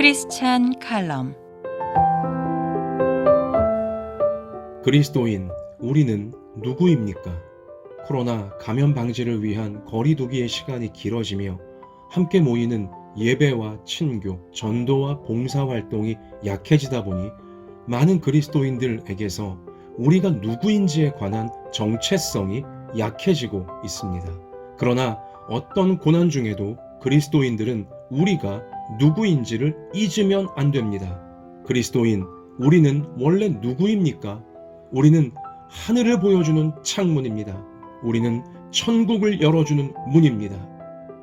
크리스찬 칼럼 그리스도인 우리는 누구입니까? 코로나 감염 방지를 위한 거리두기의 시간이 길어지며 함께 모이는 예배와 친교, 전도와 봉사 활동이 약해지다 보니 많은 그리스도인들에게서 우리가 누구인지에 관한 정체성이 약해지고 있습니다. 그러나 어떤 고난 중에도 그리스도인들은 우리가 누구인지를 잊으면 안 됩니다. 그리스도인, 우리는 원래 누구입니까? 우리는 하늘을 보여주는 창문입니다. 우리는 천국을 열어주는 문입니다.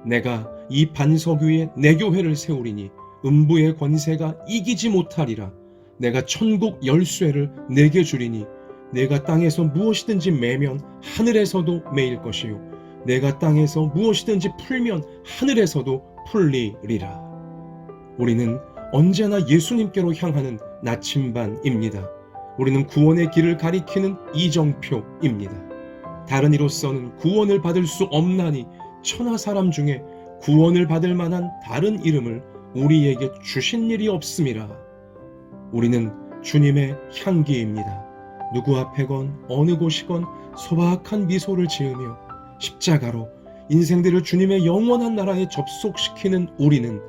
내가 이 반석 위에 내 교회를 세우리니 음부의 권세가 이기지 못하리라. 내가 천국 열쇠를 내게 주리니 내가 땅에서 무엇이든지 매면 하늘에서도 매일 것이요. 내가 땅에서 무엇이든지 풀면 하늘에서도 풀리리라. 우리는 언제나 예수님께로 향하는 나침반입니다. 우리는 구원의 길을 가리키는 이정표입니다. 다른 이로서는 구원을 받을 수 없나니 천하 사람 중에 구원을 받을 만한 다른 이름을 우리에게 주신 일이 없음이라. 우리는 주님의 향기입니다. 누구 앞에건 어느 곳이건 소박한 미소를 지으며 십자가로 인생들을 주님의 영원한 나라에 접속시키는 우리는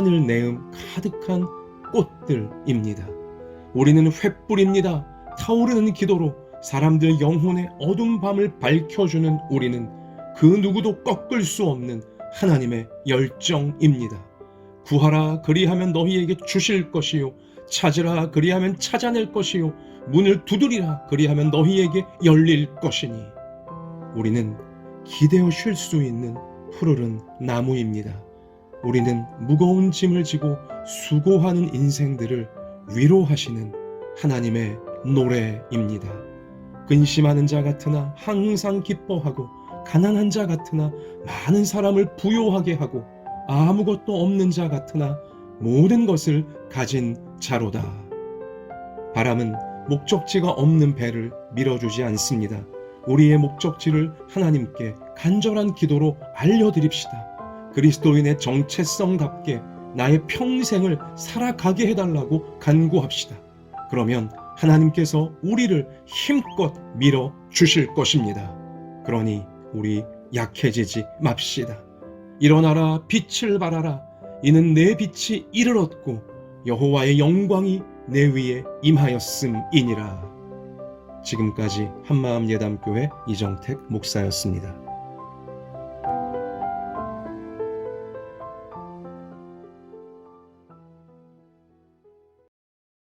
하늘 내음 가득한 꽃들입니다. 우리는 횃불입니다. 타오르는 기도로 사람들 영혼의 어두운 밤을 밝혀주는 우리는 그 누구도 꺾을 수 없는 하나님의 열정입니다. 구하라 그리하면 너희에게 주실 것이요 찾으라 그리하면 찾아낼 것이요 문을 두드리라 그리하면 너희에게 열릴 것이니 우리는 기대어 쉴 수 있는 푸르른 나무입니다. 우리는 무거운 짐을 지고 수고하는 인생들을 위로하시는 하나님의 노래입니다. 근심하는 자 같으나 항상 기뻐하고 가난한 자 같으나 많은 사람을 부요하게 하고 아무것도 없는 자 같으나 모든 것을 가진 자로다. 바람은 목적지가 없는 배를 밀어주지 않습니다. 우리의 목적지를 하나님께 간절한 기도로 알려드립시다. 그리스도인의 정체성답게 나의 평생을 살아가게 해달라고 간구합시다. 그러면 하나님께서 우리를 힘껏 밀어 주실 것입니다. 그러니 우리 약해지지 맙시다. 일어나라 빛을 발하라 이는 내 빛이 이를 얻고 여호와의 영광이 내 위에 임하였음이니라. 지금까지 한마음 예담교회 이정택 목사였습니다.